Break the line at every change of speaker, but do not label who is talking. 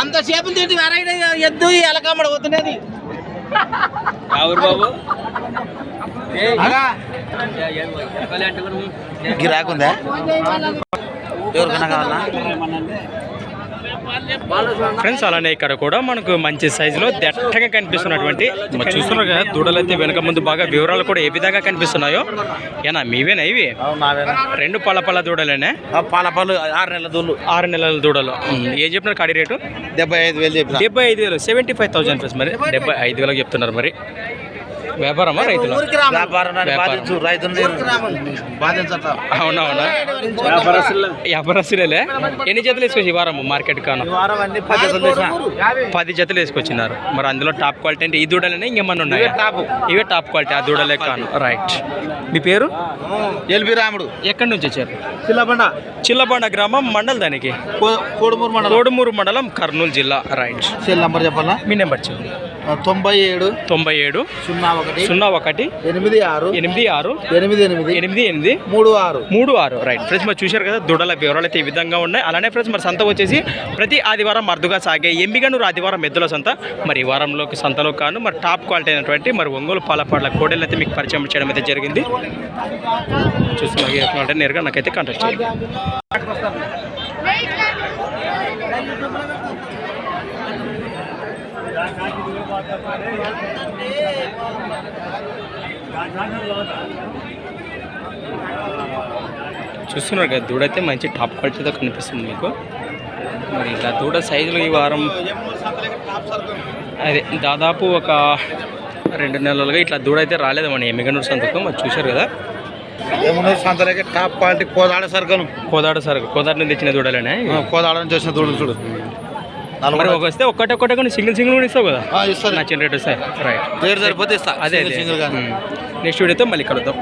అంత చేపలు తింటే వెరైటీ ఎద్దు ఈ ఎలకమ్మడ
ఎవరు బాబు.
గిరాకుందా? ఎవరికైనా కావాలా?
ఫ్రెండ్స్ అలానే ఇక్కడ కూడా మనకు మంచి సైజులో దట్టగా కనిపిస్తున్నటువంటి మరి చూస్తున్నారు కదా దూడలు అయితే వెనక ముందు బాగా వివరాలు కూడా ఏ విధంగా కనిపిస్తున్నాయో. ఏనా మీవేనా ఇవి? రెండు పళ్ళ పళ్ళ దూడలేనే?
పాల పళ్ళు ఆరు నెలల దూళ్ళు
ఆరు నెలల దూడలు. ఏం చెప్పినారు కాడి రేటు?
డెబ్బై ఐదు వేలు చెప్పిన.
డెబ్బై ఐదు వేలు సెవెంటీ ఫైవ్ థౌసండ్ మరి. డెబ్బై ఐదు వేలకు చెప్తున్నారు మరి. వ్యాపారమా రైతులు? అవునవునా? వ్యాపారస్తులే. ఎన్ని జతలు వేసుకొచ్చి వారం మార్కెట్ కాను?
ఈ వారం అన్ని పది జతలు తీసిన.
పది జతలు వేసుకొచ్చినారు. మరి అందులో టాప్ క్వాలిటీ అంటే ఈ దూడలేనే ఇంకేమన్నా ఉన్నాయా?
ఇవే టాపు.
ఇవే టాప్ క్వాలిటీ ఆ దూడలే కాను. రైట్ మీ పేరు?
ఎల్బి రాముడు.
ఎక్కడి నుంచి వచ్చారు?
చిల్లబండ.
చిల్లబండ గ్రామం మండల్ దానికి?
కో- కోడుమూరు మండలం.
కోడుమూరు మండలం కర్నూలు జిల్లా. రైట్
సెల్ నంబర్ చెప్పాలా?
మీ నెంబర్ చెప్పండి.
తొంభై ఏడు
తొంభై ఏడు
సున్నా ఒకటి
సున్నా ఒకటి
ఎనిమిది ఆరు
ఎనిమిది ఆరు
ఎనిమిది ఎనిమిది
ఎనిమిది ఎనిమిది
మూడు ఆరు.
మూడు ఆరు. రైట్ ఫ్రెండ్స్ మరి చూశారు కదా దూడల వివరాలు అయితే ఈ విధంగా ఉన్నాయి. అలానే ఫ్రెండ్స్ మరి సంత వచ్చేసి ప్రతి ఆదివారం అరుదుగా సాగే ఎంబిగనూరు ఆదివారం ఎద్దుల సంత. మరి ఈ వారంలోకి సంతలో కాను మరి టాప్ క్వాలిటీ అయినటువంటి మరి ఒంగోలు పాలపాడ్ల కోడలు అయితే మీకు పరిచయం చేయడం అయితే జరిగింది. చూస్తున్నా నేరుగా నాకైతే కాంటాక్ట్ చేయండి. చూస్తున్నారు కదా దూడ అయితే మంచి టాప్ క్వాలిటీతో కనిపిస్తుంది మీకు. మరి ఇలా దూడ సైజులు ఈ వారం అదే దాదాపు ఒక రెండు నెలలుగా ఇట్లా దూడ అయితే రాలేదు మన ఎమ్మిగనూరు సంతకు మరి చూశారు కదా?
ఏమున్నది సంతలోకి టాప్ క్వాలిటీ కోదాడ సరుకును.
కోదాడ సరుకు కోదాడ నుంచి తెచ్చిన దూడలేనే?
కోదాడ నుంచి వచ్చిన దూడలు చూడు.
మరి ఒక వస్తే ఒక్కటే ఒక్కటే కానీ సింగిల్ సింగిల్ కూడా ఇస్తావు కదా?
ఆ, ఇస్తారు
నచ్చిన రేట్ వస్తాయి. రైట్
రేటు సరిపోతే ఇస్తా.
అదే
సింగిల్
నెక్స్ట్ వీడియోతో మళ్ళీ కలుద్దాం.